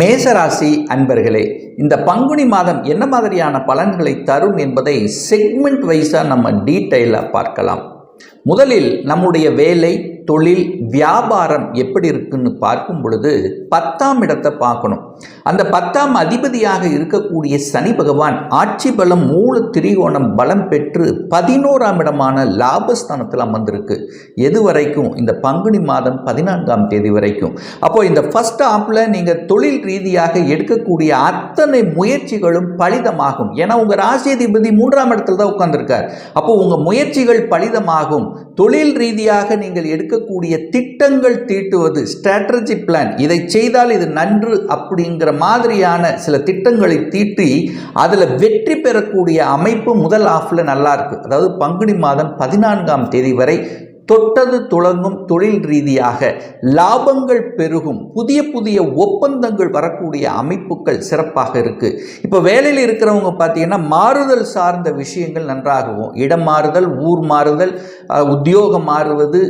மேசராசி அன்பர்களே இந்த பங்குனி மாதம் என்ன மாதிரியான பலன்களை தரும் என்பதை செக்மெண்ட் வைஸாக நம்ம டீட்டெயிலாக பார்க்கலாம். முதலில் நம்முடைய வேலை தொழில் வியாபாரம் எப்படி இருக்குன்னு பார்க்கும் பொழுது பத்தாம் இடத்தை பார்க்கணும். அந்த பத்தாம் அதிபதியாக இருக்கக்கூடிய சனி பகவான் ஆட்சி பலம் மூல திரிகோணம் பலம் பெற்று பதினோராம் இடமான லாபஸ்தானத்தில் அமர்ந்திருக்கு. எது வரைக்கும்? இந்த பங்குனி மாதம் பதினான்காம் தேதி வரைக்கும். அப்போ இந்த ஃபர்ஸ்ட் ஆப்பில் நீங்கள் தொழில் ரீதியாக எடுக்கக்கூடிய அத்தனை முயற்சிகளும் பலிதமாகும். ஏன்னா உங்கள் ராசியதிபதி மூன்றாம் இடத்துல தான் உட்கார்ந்திருக்கார். அப்போ உங்கள் முயற்சிகள் பலிதமாகும். தொழில் ரீதியாக நீங்கள் எடுக்க இருக்கக்கூடிய திட்டங்கள் தீட்டுவது ஸ்ட்ராட்டஜி பிளான் இதை செய்தால் இது நன்று அப்படிங்கிற மாதிரியான சில திட்டங்களை தீட்டி அதில் வெற்றி பெறக்கூடிய அமைப்பு முதல் ஆஃபில் நல்லா இருக்கு. அதாவது பங்குனி மாதம் பதினான்காம் தேதி வரை தொட்டது துளங்கும் தொழில் ரீதியாக லாபங்கள் பெருகும் புதிய புதிய ஒப்பந்தங்கள் வரக்கூடிய அமைப்புகள் சிறப்பாக இருக்கு. இப்போ வேலையில் இருக்கிறவங்க பார்த்தீங்கன்னா மாறுதல் சார்ந்த விஷயங்கள் நன்றாகவும் இடம் மாறுதல் ஊர் மாறுதல் உத்தியோகம் மாறுவது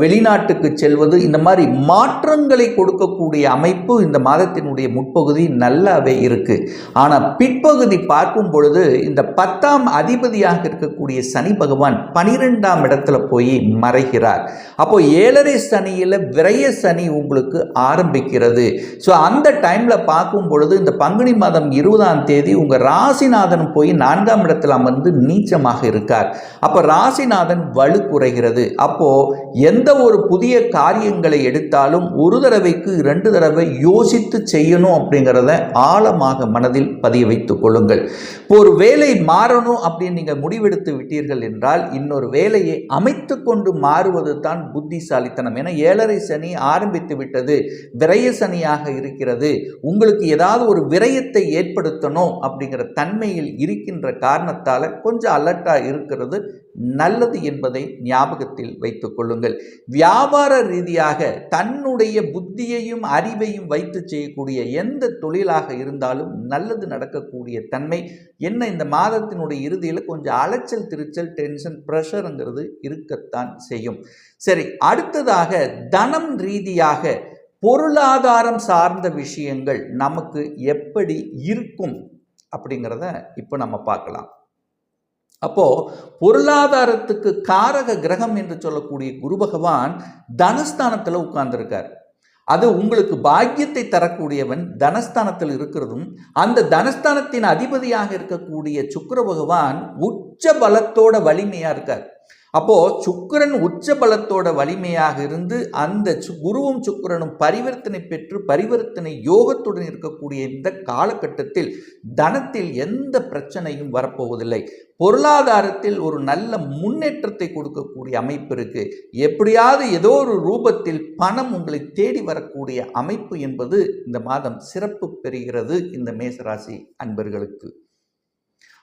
வெளிநாட்டுக்கு செல்வது இந்த மாதிரி மாற்றங்களை கொடுக்கக்கூடிய அமைப்பு இந்த மாதத்தினுடைய முற்பகுதி நல்லாவே இருக்கு. ஆனால் பிற்பகுதி பார்க்கும் பொழுது இந்த பத்தாம் அதிபதியாக இருக்கக்கூடிய சனி பகவான் பனிரெண்டாம் இடத்துல போய் மறைகிறார். அப்போ ஏழரை சனியில் விரைய சனி உங்களுக்கு ஆரம்பிக்கிறது. ஸோ அந்த டைமில் பார்க்கும் பொழுது இந்த பங்குனி மாதம் இருபதாம் தேதி உங்கள் ராசிநாதன் போய் நான்காம் இடத்தில் அமர்ந்து நீச்சமாக இருக்கார். அப்போ ராசிநாதன் வலு குறைகிறது. அப்போது எந்த ஒரு புதிய காரியங்களை எடுத்தாலும் ஒரு தடவைக்கு ரெண்டு தடவை யோசித்து செய்யணும் அப்படிங்கிறத ஆழமாக மனதில் பதிய வைத்துக் கொள்ளுங்கள். இப்போ ஒரு வேலை மாறணும் அப்படின்னு நீங்கள் முடிவெடுத்து விட்டீர்கள் என்றால் இன்னொரு வேலையை அமைத்து கொண்டு மாறுவது தான் புத்திசாலித்தனம். என ஏழரை சனி ஆரம்பித்து விட்டது விரய சனியாக இருக்கிறது. உங்களுக்கு ஏதாவது ஒரு விரயத்தை ஏற்படுத்தணும் அப்படிங்கிற தன்மையில் இருக்கின்ற காரணத்தால் கொஞ்சம் அலர்ட்டாக இருக்கிறது. நல்லது என்பதை ஞாபகத்தில் வைத்துக் கொள்ளுங்கள். வியாபார ரீதியாக தன்னுடைய புத்தியையும் அறிவையும் வைத்து செய்யக்கூடிய எந்த தொழிலாக இருந்தாலும் நல்லது நடக்கக்கூடிய தன்மை என்ன இந்த மாதத்தினுடைய இறுதியில் கொஞ்சம் அலைச்சல் திருச்சல் டென்ஷன் ப்ரெஷருங்கிறது இருக்கத்தான் செய்யும். சரி அடுத்ததாக தனம் ரீதியாக பொருளாதாரம் சார்ந்த விஷயங்கள் நமக்கு எப்படி இருக்கும் அப்படிங்கிறத இப்போ நம்ம பார்க்கலாம். அப்போ பொருளாதாரத்துக்கு காரக கிரகம் என்று சொல்லக்கூடிய குரு பகவான் தனஸ்தானத்தில் உட்கார்ந்துருக்கார். அது உங்களுக்கு பாக்கியத்தை தரக்கூடியவன் தனஸ்தானத்தில் இருக்கிறதும் அந்த தனஸ்தானத்தின் அதிபதியாக இருக்கக்கூடிய சுக்கர பகவான் உச்ச பலத்தோட வலிமையாக இருக்கார். அப்போது சுக்கரன் உச்ச பலத்தோட வலிமையாக இருந்து அந்த சு- குருவும் சுக்கரனும் பரிவர்த்தனை பெற்று பரிவர்த்தனை யோகத்துடன் இருக்கக்கூடிய இந்த காலகட்டத்தில் தனத்தில் எந்த பிரச்சனையும் வரப்போவதில்லை. பொருளாதாரத்தில் ஒரு நல்ல முன்னேற்றத்தை கொடுக்கக்கூடிய அமைப்பு இருக்குது எப்படியாவது ஏதோ ஒரு ரூபத்தில் பணம் உங்களை தேடி வரக்கூடிய அமைப்பு என்பது இந்த மாதம் சிறப்பு பெறுகிறது இந்த மேசராசி அன்பர்களுக்கு.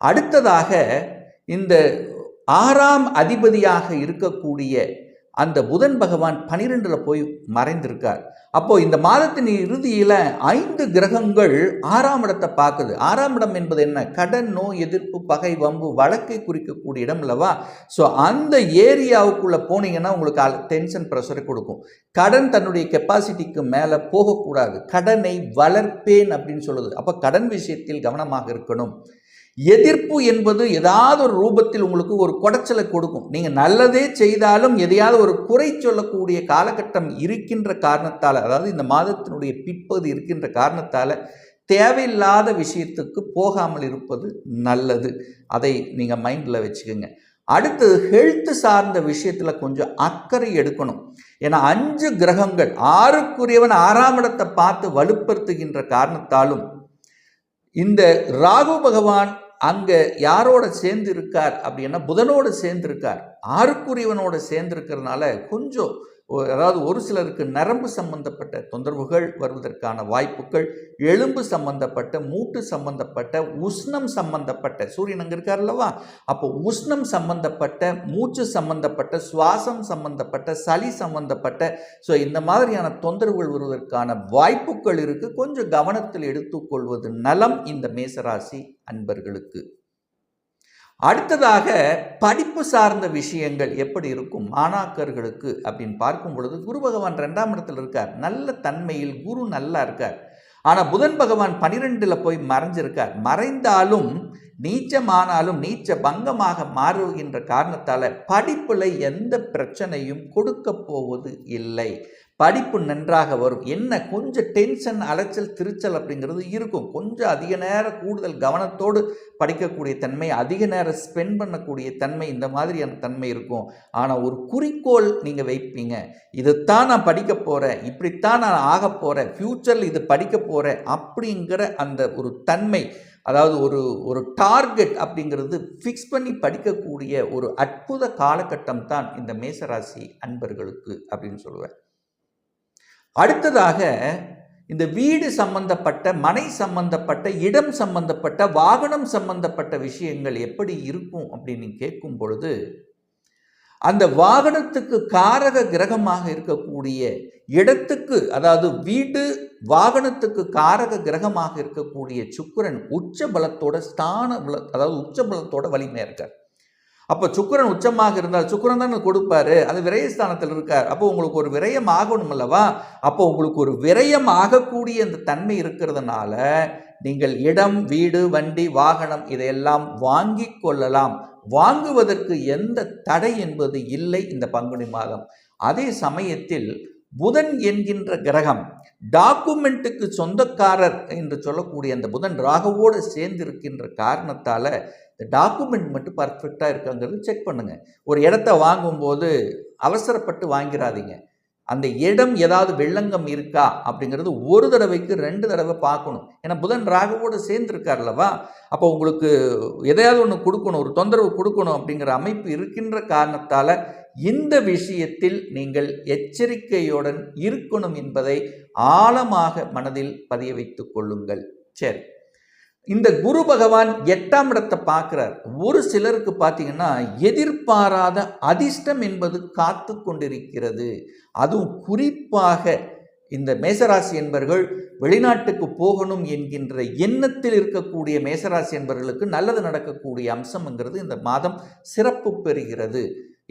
அடுத்ததாக இந்த ஆறாம் அதிபதியாக இருக்கக்கூடிய அந்த புதன் பகவான் பனிரெண்டில் போய் மறைந்திருக்கார். அப்போ இந்த மாதத்தின் இறுதியில் ஐந்து கிரகங்கள் ஆறாம் இடத்தை பார்க்குது. ஆறாம் இடம் என்பது என்ன? கடன் நோய் எதிர்ப்பு பகை வம்பு வழக்கை குறிக்கக்கூடிய இடம் அல்லவா? ஸோ அந்த ஏரியாவுக்குள்ளே போனீங்கன்னா உங்களுக்கு டென்ஷன் ப்ரெஷரை கொடுக்கும். கடன் தன்னுடைய கெப்பாசிட்டிக்கு மேலே போகக்கூடாது. கடனை வளர்ப்பேன் அப்படின்னு சொல்லுது. அப்போ கடன் விஷயத்தில் கவனமாக இருக்கணும். எதிர்ப்பு என்பது ஏதாவது ஒரு ரூபத்தில் உங்களுக்கு ஒரு குடைச்சலை கொடுக்கும். நீங்கள் நல்லதே செய்தாலும் எதையாவது ஒரு குறை சொல்லக்கூடிய காலகட்டம் இருக்கின்ற காரணத்தால் அதாவது இந்த மாதத்தினுடைய பிற்பகுதி இருக்கின்ற காரணத்தால் தேவையில்லாத விஷயத்துக்கு போகாமல் இருப்பது நல்லது. அதை நீங்கள் மைண்டில் வச்சுக்கோங்க. அடுத்தது ஹெல்த் சார்ந்த விஷயத்தில் கொஞ்சம் அக்கறை எடுக்கணும். ஏன்னா அஞ்சு கிரகங்கள் ஆறுக்குரியவன் ஆறாம் இடத்தை பார்த்து வலுப்படுத்துகின்ற காரணத்தாலும் இந்த ராகு பகவான் அங்கே யாரோட சேர்ந்து இருக்கார் அப்படின்னா புதனோடு சேர்ந்து இருக்கார் ஆறுக்குரியவனோட சேர்ந்து இருக்கிறதுனால கொஞ்சம் அதாவது ஒரு சிலருக்கு நரம்பு சம்பந்தப்பட்ட தொந்தரவுகள் வருவதற்கான வாய்ப்புகள் எலும்பு சம்பந்தப்பட்ட மூட்டு சம்பந்தப்பட்ட உஷ்ணம் சம்பந்தப்பட்ட சூரியன் அங்கே இருக்கார் அல்லவா? அப்போ உஷ்ணம் சம்பந்தப்பட்ட மூச்சு சம்பந்தப்பட்ட சுவாசம் சம்பந்தப்பட்ட சளி சம்பந்தப்பட்ட ஸோ இந்த மாதிரியான தொந்தரவுகள் வருவதற்கான வாய்ப்புகள் இருக்குது கொஞ்சம் கவனத்தில் எடுத்துக்கொள்வது நலம் இந்த மேசராசி அன்பர்களுக்கு. அடுத்ததாக படிப்பு சார்ந்த விஷயங்கள் எப்படி இருக்கும்? மாணாக்கர்களுக்கு அப்படின்னு பார்க்கும் பொழுது குரு பகவான் ரெண்டாம் இடத்துல இருக்கார். நல்ல தன்மையில் குரு நல்லா இருக்கார். ஆனால் புதன் பகவான் பனிரெண்டில் போய் மறைஞ்சிருக்கார். மறைந்தாலும் நீச்சமானாலும் நீச்ச பங்கமாக மாறுகின்ற காரணத்தால் படிப்பில் எந்த பிரச்சனையும் கொடுக்க போவது இல்லை. படிப்பு நன்றாக வரும். என்ன கொஞ்சம் டென்ஷன் அலைச்சல் திருச்சல் அப்படிங்கிறது இருக்கும். கொஞ்சம் அதிக நேரம் கூடுதல் கவனத்தோடு படிக்கக்கூடிய தன்மை அதிக நேரம் ஸ்பெண்ட் பண்ணக்கூடிய தன்மை இந்த மாதிரியான தன்மை இருக்கும். ஆனால் ஒரு குறிக்கோள் நீங்கள் வைப்பீங்க. இதைத்தான் நான் படிக்க போகிறேன் இப்படித்தான் நான் ஆக போகிறேன் ஃப்யூச்சரில் இது படிக்க போகிறேன் அப்படிங்கிற அந்த ஒரு தன்மை அதாவது ஒரு ஒரு டார்கெட் அப்படிங்கிறது ஃபிக்ஸ் பண்ணி படிக்கக்கூடிய ஒரு அற்புத காலகட்டம் தான் இந்த மேசராசி அன்பர்களுக்கு அப்படின்னு சொல்லுவேன். அடுத்ததாக இந்த வீடு சம்பந்தப்பட்ட மனை சம்பந்தப்பட்ட இடம் சம்பந்தப்பட்ட வாகனம் சம்பந்தப்பட்ட விஷயங்கள் எப்படி இருக்கும் அப்படின்னு கேட்கும் பொழுது அந்த வாகனத்துக்கு காரக கிரகமாக இருக்கக்கூடிய இடத்துக்கு அதாவது வீடு வாகனத்துக்கு காரக கிரகமாக இருக்கக்கூடிய சுக்கிரன் உச்ச பலத்தோட ஸ்தான பல அதாவது உச்ச பலத்தோட வலிமையாக இருக்கார். அப்போ சுக்கிரன் உச்சமாக இருந்தால் சுக்கரன் தானே கொடுப்பாரு. அது விரயஸ்தானத்தில் இருக்கார். அப்போ உங்களுக்கு ஒரு விரயம் ஆகணும் அல்லவா? அப்போ உங்களுக்கு ஒரு விரயம் ஆகக்கூடிய அந்த தன்மை இருக்கிறதுனால நீங்கள் இடம் வீடு வண்டி வாகனம் இதையெல்லாம் வாங்கி கொள்ளலாம். வாங்குவதற்கு எந்த தடை என்பது இல்லை இந்த பங்குனி மாதம். அதே சமயத்தில் புதன் என்கின்ற கிரகம் டாக்குமெண்ட்டுக்கு சொந்தக்காரர் என்று சொல்லக்கூடிய அந்த புதன் ராகவோடு சேர்ந்திருக்கின்ற காரணத்தால் இந்த டாக்குமெண்ட் மட்டும் பர்ஃபெக்டாக இருக்காங்கிறது செக் பண்ணுங்கள் ஒரு இடத்த வாங்கும்போது அவசரப்பட்டு வாங்கிறாதீங்க. அந்த இடம் ஏதாவது வெள்ளங்கம் இருக்கா அப்படிங்கிறது ஒரு தடவைக்கு ரெண்டு தடவை பார்க்கணும். ஏன்னா புதன் ராகுவோடு சேர்ந்துருக்கார்லவா அப்போ உங்களுக்கு எதையாவது ஒன்று கொடுக்கணும் ஒரு தொந்தரவு கொடுக்கணும் அப்படிங்கிற அமைப்பு இருக்கின்ற காரணத்தால் இந்த விஷயத்தில் நீங்கள் எச்சரிக்கையுடன் இருக்கணும் என்பதை ஆழமாக மனதில் பதிய வைத்து கொள்ளுங்கள். சரி. இந்த குரு பகவான் எட்டாம் இடத்தை பார்க்குறார். ஒரு சிலருக்கு பார்த்தீங்கன்னா எதிர்பாராத அதிர்ஷ்டம் என்பது காத்து கொண்டிருக்கிறது. அதுவும் குறிப்பாக இந்த மேசராசி என்பர்கள் வெளிநாட்டுக்கு போகணும் என்கின்ற எண்ணத்தில் இருக்கக்கூடிய மேசராசி என்பர்களுக்கு நல்லது நடக்கக்கூடிய அம்சம்ங்கிறது இந்த மாதம் சிறப்பு பெறுகிறது.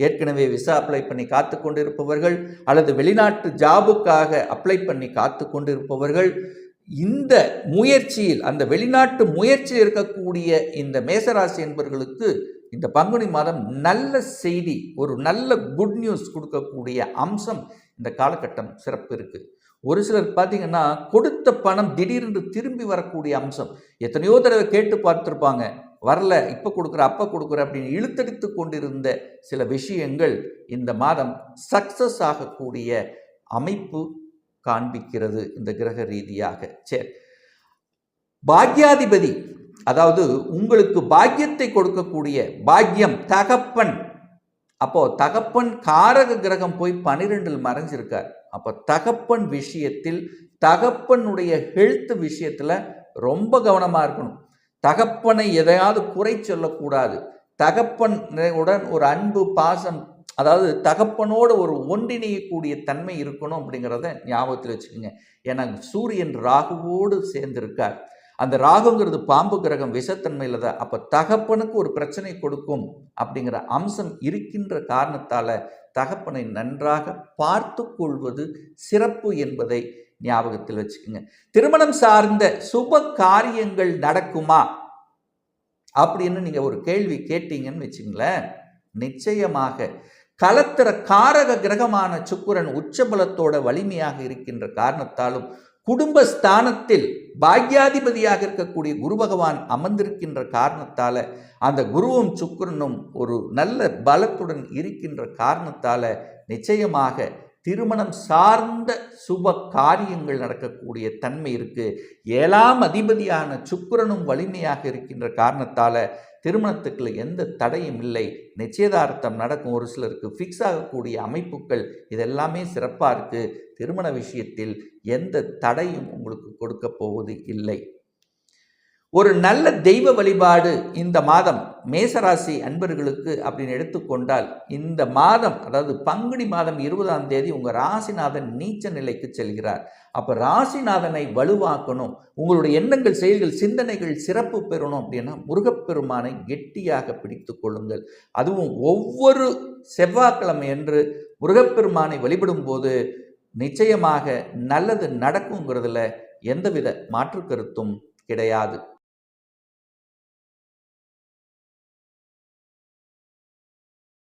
ஏற்கனவே விசா அப்ளை பண்ணி காத்து கொண்டிருப்பவர்கள் அல்லது வெளிநாட்டு ஜாபுக்காக அப்ளை பண்ணி காத்து கொண்டிருப்பவர்கள் இந்த முயற்சியில் அந்த வெளிநாட்டு முயற்சியில் இருக்கக்கூடிய இந்த மேசராசி என்பவர்களுக்கு இந்த பங்குனி மாதம் நல்ல செய்தி ஒரு நல்ல குட் நியூஸ் கொடுக்கக்கூடிய அம்சம் இந்த காலகட்டம் சிறப்பு இருக்குது ஒரு சிலர் பார்த்தீங்கன்னா கொடுத்த பணம் திடீரென்று திரும்பி வரக்கூடிய அம்சம். எத்தனையோ தடவை கேட்டு பார்த்துருப்பாங்க வரல இப்போ கொடுக்குற அப்போ கொடுக்குற அப்படின்னு இழுத்தடித்து கொண்டிருந்த சில விஷயங்கள் இந்த மாதம் சக்சஸ் ஆகக்கூடிய அமைப்பு காண்பிக்கிறது இந்த கிரக ரீதியாக. சரி பாக்யாதிபதி அதாவது உங்களுக்கு பாக்கியத்தை கொடுக்கக்கூடிய பாக்கியம் தகப்பன். அப்போ தகப்பன் காரக கிரகம் போய் பனிரெண்டில் மறைஞ்சிருக்கார். அப்போ தகப்பன் விஷயத்தில் தகப்பனுடைய ஹெல்த் விஷயத்தில் ரொம்ப கவனமாக இருக்கணும். தகப்பனை எதையாவது குறை சொல்லக்கூடாது. தகப்பன் உடன் ஒரு அன்பு பாசம் அதாவது தகப்பனோட ஒரு ஒன்றிணையக்கூடிய தன்மை இருக்கணும் அப்படிங்கிறத ஞாபகத்தில் வச்சுக்கோங்க. ஏன்னா சூரியன் ராகுவோடு சேர்ந்திருக்கார். அந்த ராகுங்கிறது பாம்பு கிரகம் விஷத்தன்மையில் தான். அப்போ தகப்பனுக்கு ஒரு பிரச்சனை கொடுக்கும் அப்படிங்கிற அம்சம் இருக்கின்ற காரணத்தால் தகப்பனை நன்றாக பார்த்து கொள்வது சிறப்பு என்பதை ஞாபகத்தில் வச்சுக்கோங்க. திருமணம் சார்ந்த சுப காரியங்கள் நடக்குமா? அப்படின்னு நீங்கள் ஒரு கேள்வி கேட்டீங்கன்னு வச்சுங்களேன் நிச்சயமாக கலத்திர காரக கிரகமான சுக்குரன் உச்சபலத்தோட வலிமையாக இருக்கின்ற காரணத்தாலும் குடும்பஸ்தானத்தில் பாக்யாதிபதியாக இருக்கக்கூடிய குரு பகவான் அமர்ந்திருக்கின்ற காரணத்தால அந்த குருவும் சுக்கரனும் ஒரு நல்ல பலத்துடன் இருக்கின்ற காரணத்தால நிச்சயமாக திருமணம் சார்ந்த சுப காரியங்கள் நடக்கக்கூடிய தன்மை இருக்கு. ஏழாம் அதிபதியான சுக்கரனும் வலிமையாக இருக்கின்ற காரணத்தால திருமணத்துக்குள்ள எந்த தடையும் இல்லை. நிச்சயதார்த்தம் நடக்கும் ஒரு சிலருக்கு ஃபிக்ஸ் ஆகக்கூடிய அமைப்புகள் இதெல்லாமே சிறப்பாக இருக்குது திருமண விஷயத்தில் எந்த தடையும் உங்களுக்கு கொடுக்க போவது இல்லை. ஒரு நல்ல தெய்வ வழிபாடு இந்த மாதம் மேசராசி அன்பர்களுக்கு அப்படின்னு எடுத்துக்கொண்டால் இந்த மாதம் அதாவது பங்குனி மாதம் இருபதாம் தேதி உங்கள் ராசிநாதன் நீச்ச நிலைக்கு செல்கிறார். அப்போ ராசிநாதனை வலுவாக்கணும் உங்களுடைய எண்ணங்கள் செயல்கள் சிந்தனைகள் சிறப்பு பெறணும் அப்படின்னா முருகப்பெருமானை கெட்டியாக பிடித்து கொள்ளுங்கள். அதுவும் ஒவ்வொரு செவ்வாய்க்கிழமை என்று முருகப்பெருமானை வழிபடும் போது நிச்சயமாக நல்லது நடக்குங்கிறதுல எந்தவித மாற்று கருத்தும் கிடையாது.